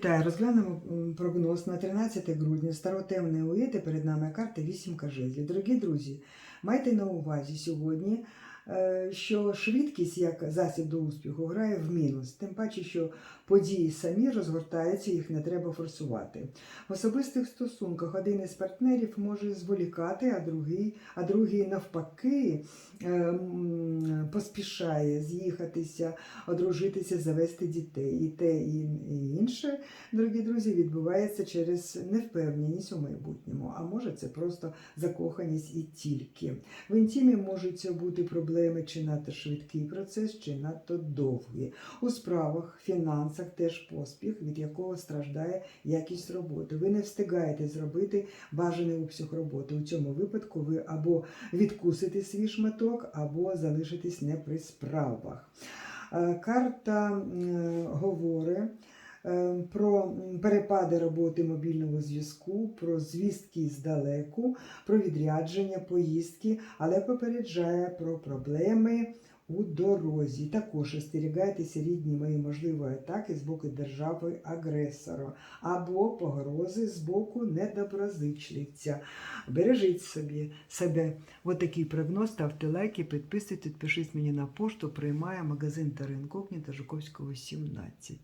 Вітаю, розглянемо прогноз на 13 грудня старотемне уїти. Перед нами карта 8 жезлів. Дорогі друзі, майте на увазі сьогодні, що швидкість як засіб до успіху грає в мінус. Тим паче, що події самі розгортаються, їх не треба форсувати. В особистих стосунках один із партнерів може зволікати, а другий, а другий навпаки е, поспішає з'їхатися, одружитися, завести дітей. І те, і інше, дорогі друзі, відбувається через невпевненість у майбутньому. А може, це просто закоханість і тільки. В інтімі можуть бути проблеми чи надто швидкий процес, чи надто довгий. У справах, фінансах теж поспіх, від якого страждає якість роботи. Ви не встигаєте зробити бажаний обсяг роботи. У цьому випадку ви або відкусите свій шматок, або залишитесь не при справах. Е, Карта говорить е, про перепади роботи мобільного зв'язку, про звістки здалеку, про відрядження, поїздки, але попереджає про проблеми у дорозі. Також остерігайтеся рідні мої можливої атаки з боку держави-агресора або погрози з боку недоброзичливця. Бережіть собі себе. Ось такий прогноз. Ставте лайки, підписуйтесь, підпишіть мені на пошту. Приймає магазин та ринку Жуковського 17.